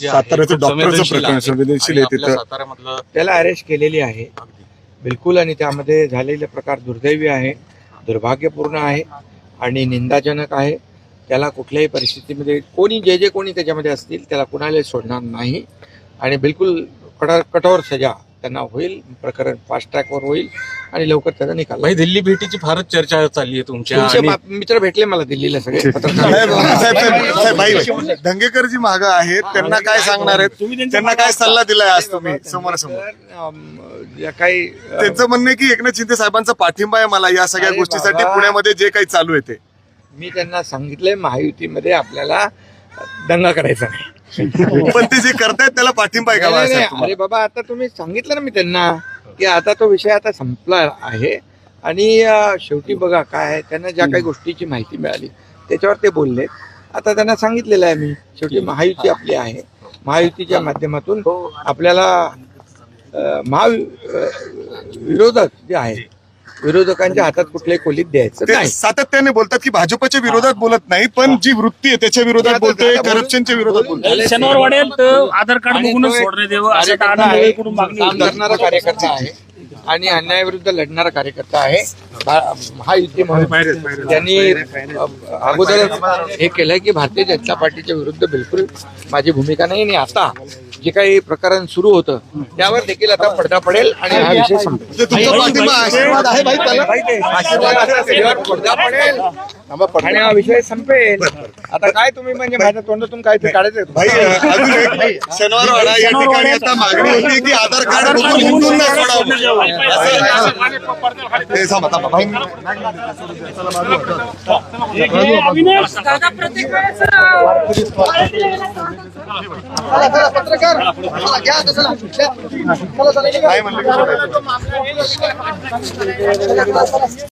साताऱ्याचं डॉक्टरचं प्रकरण. संवेदनशील आहे तिथं. त्याला अरेस्ट केलेली आहे. बिलकुल आणि त्यामध्ये झालेले प्रकार दुर्दैवी आहे दुर्भाग्यपूर्ण आहे आणि निंदाजनक आहे. त्याला कुठल्याही परिस्थितीमध्ये कोणी जे जे कोणी त्याच्यामध्ये असतील त्याला कुणाला सोडणार नाही. आणि बिलकुल कठोर कठोर सजा त्यांना होईल. प्रकरण फास्ट ट्रॅकवर होईल. आणि लवकर त्याचा निकाल भाई दिल्ली भेटीची फारच चर्चा चालली आहे तुमच्या तुमचे आणि मा- मित्र भेटले मला दिल्लीला सगळे साहेब पत्रकार साहेब साहेब साहेब भाई भाई. धंगेकर जी माग आहेत त्यांना काय सांगणार आहेत त्यांना काय सल्ला दिलाय आज तुम्ही समोरासमोर अम, काही अ, त्यांचं म्हणणं आहे की एकनाथ शिंदे साहेबांचा पाठिंबा आहे मला या सगळ्या अरे गोष्टीसाठी बाबा. पुण्यामध्ये जे काही चालू आहे ते मी त्यांना सांगितलंय महायुतीमध्ये आपल्याला दंगा करायचा नाही पण ते जे करतायत त्याला पाठिंबा आहे का नाही, नाही, बाळासाहेब नाही. तुम्हाला? अरे बाबा आता तुम्ही सांगितलं ना मी त्यांना की आता तो विषय आता संपला आहे. आणि शेवटी बघा काय आहे. त्यांना ज्या काही गोष्टीची माहिती मिळाली त्याच्यावर ते बोलले. आता त्यांना सांगितलेलं आहे मी शेवटी महायुती आपली आहे. महायुतीच्या माध्यमातून आपल्याला अं, महा विरोधक जे आहे विरोधकांच्या हातात कुठल्याही खोलीत द्यायचं ते नाही. सातत्याने बोलतात की भाजपच्या विरोधात बोलत नाही पण जी वृत्ती आहे त्याच्या विरोधात बोलतोय करप्शनच्या विरोधात बोलतोय. शनिवार वाढेल तर आधार कार्ड आणि बघूनच मागणी काम होती. करणारा कार्यकर्ता आहे आणि अन्यायाविरुद्ध लढणारा कार्यकर्ता आहे. भा- महायुती म्हणून त्यांनी अगोदर हे केलंय की भारतीय जनता पार्टीच्या विरुद्ध बिलकुल माझी भूमिका नाही आणि आता जे काही प्रकरण सुरू होतं त्यावर देखील आता पडदा पडेल आणि हा विषय संपेल म्हणजे आणि हा विषय संपेल आता काय तुम्ही म्हणजे माझ्या तोंडातून काय ते काढायचं भाई अजून एक शनिवारवाडा या ठिकाणी आता मागणी होती की आधार कार्ड हे प्रत्येक वेळेस काय म्हणलं की सोडायचं?